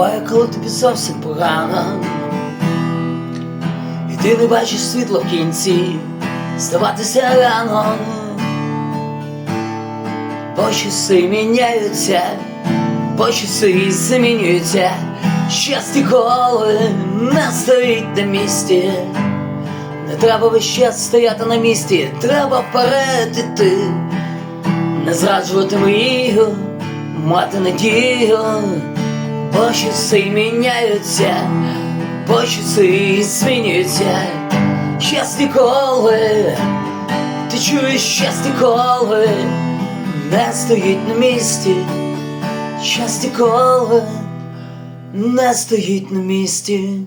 Буває, коли тобі зовсім погано, і ти не бачиш світла в кінці, здаватися рано, бо часи міняються, бо часи замінюються, щастя коли не стоїть на місці. Не треба весь час стояти на місці, треба вперед іти, не зраджувати мрію, мати надію, бо меняются, часи змінюються, щастя коли, ти чуєш щасті коли, не стоїть на місці, щасті коли, не стоїть на місці.